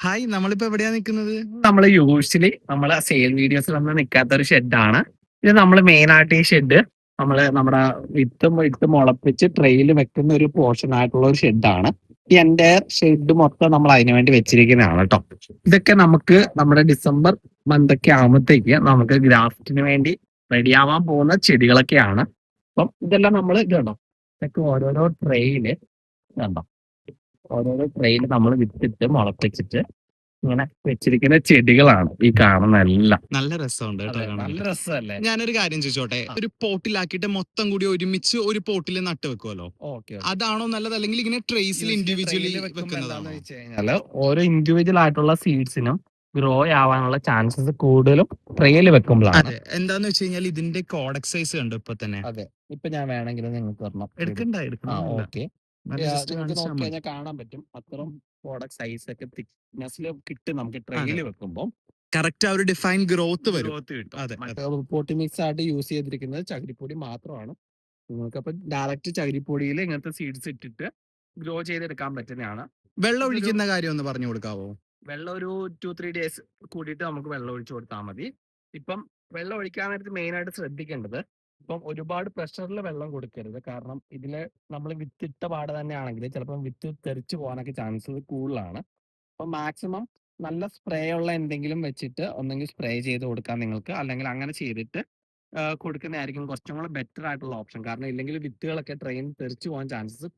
Hi നമ്മളിപ്പോ എവിടെയാ നിൽക്കുന്നത്? നമ്മൾ യൂഷ്വലി നമ്മൾ സെയിൽ വീഡിയോസിലൊന്നും നിൽക്കാത്ത ഒരു ഷെഡാണ് ഇത് നമ്മൾ മെയിൻ ആയിട്ട് ഈ ഷെഡ് നമ്മൾ നമ്മുടെ വിത്ത് വിത്ത് മുളപ്പിച്ച് ട്രെയിൽ വെക്കുന്ന ഒരു പോർഷൻ ആയിട്ടുള്ള ഒരു ഷെഡാണ് ഈ ഷെഡ് മൊത്തം നമ്മൾ അതിനു വേണ്ടി വെച്ചിരിക്കുന്നതാണ് കേട്ടോ ഇതൊക്കെ നമുക്ക് നമ്മുടെ ഡിസംബർ മന്ത് ഒക്കെ ആകുമ്പോഴത്തേക്ക് നമുക്ക് ഗ്രാഫ്റ്റിന് വേണ്ടി റെഡി ആവാൻ പോകുന്ന ചെടികളൊക്കെയാണ്. അപ്പം ഇതെല്ലാം നമ്മൾ ഇതുണ്ടോ? ഇതൊക്കെ ഓരോരോ ട്രെയിൽ കണ്ടോ ഓരോരോ ട്രെയിൽ നമ്മൾ വിത്തിട്ട് മുളപ്പിച്ചിട്ട് ഇങ്ങനെ വെച്ചിരിക്കുന്ന ചെടികളാണ് ഈ കാണുന്ന എല്ലാം നല്ല രസമുണ്ട്. നല്ല രസമല്ലേ? ഞാനൊരു കാര്യം ചോദിച്ചോട്ടെ? ഒരു പോട്ടിലാക്കിയിട്ട് മൊത്തം കൂടി ഒരുമിച്ച് ഒരു പോട്ടിൽ നട്ട് വെക്കുമല്ലോ ഓക്കെ അതാണോ നല്ലത്? അല്ലെങ്കിൽ ഇങ്ങനെ ട്രേസിൽ ഇൻഡിവിജ്വലി വെക്കുന്നതാണോ? ഓരോ ഇൻഡിവിജ്വൽ ആയിട്ടുള്ള സീഡ്സിനും ഗ്രോ ആവാനുള്ള ചാൻസസ് കൂടുതലും ട്രെയിൽ വെക്കുമ്പോഴാണ്. അതെ എന്താന്ന് വെച്ച് കഴിഞ്ഞാൽ ഇതിന്റെ കോഡക് സൈസ് കണ്ടു ഇപ്പൊ തന്നെ? അതെ ഇപ്പൊ ഞാൻ വേണമെങ്കിൽ നിങ്ങൾക്ക് ഒരെണ്ണം എടുക്കണ്ട എടുക്കണ്ട. ഓക്കെ. നല്ല just നിങ്ങൾക്ക് കാണിച്ചാ നോക്കി മതി. കഴിഞ്ഞാൽ കാണാൻ പറ്റും. അത്രയും പ്രോഡക്റ്റ് സൈസ് ഒക്കെ തിക്നെസ്സിൽ കിട്ടും നമുക്ക് ട്രെയിൽ വെക്കുമ്പോൾ കറക്റ്റ് ആ ഒരു ഡിഫൈൻ ഗ്രോത്ത് വരും. പൊട്ടി മിക്സ് ആയിട്ട് യൂസ് ചെയ്തിരിക്കുന്നത് ചകിരിപ്പൊടി മാത്രമാണ്. നിങ്ങൾക്ക് അപ്പൊ ഡയറക്റ്റ് ചകിരിപ്പൊടിയിൽ ഇങ്ങനത്തെ സീഡ്സ് ഇട്ടിട്ട് ഗ്രോ ചെയ്തെടുക്കാൻ പറ്റുന്നതാണ്. വെള്ളം ഒഴിക്കുന്ന കാര്യം ഒന്ന് പറഞ്ഞു കൊടുക്കാവോ? വെള്ളം ഒരു ടു ത്രീ ഡേയ്സ് കൂടിയിട്ട് നമുക്ക് വെള്ളം ഒഴിച്ചു കൊടുത്താൽ മതി. ഇപ്പം വെള്ളം ഒഴിക്കാൻ നേരത്ത് മെയിൻ ആയിട്ട് ശ്രദ്ധിക്കേണ്ടത് ഇപ്പം ഒരുപാട് പ്രഷറിൽ വെള്ളം കൊടുക്കരുത്. കാരണം ഇതിൽ നമ്മൾ വിത്തിട്ട പാട് തന്നെയാണെങ്കിൽ ചിലപ്പം വിത്ത് തെറിച്ച് പോകാനൊക്കെ ചാൻസസ് കൂടുതലാണ്. അപ്പം മാക്സിമം നല്ല സ്പ്രേ ഉള്ള എന്തെങ്കിലും വെച്ചിട്ട് ഒന്നെങ്കിൽ സ്പ്രേ ചെയ്ത് കൊടുക്കാൻ നിങ്ങൾക്ക് അല്ലെങ്കിൽ അങ്ങനെ ചെയ്തിട്ട് കൊടുക്കുന്നതായിരിക്കും കുറച്ചും കൂടെ ബെറ്റർ ആയിട്ടുള്ള ഓപ്ഷൻ കാരണം ഇല്ലെങ്കിൽ വിത്തുകളൊക്കെ ട്രെയിൻ തെറിച്ച് പോകാൻ ചാൻസസ്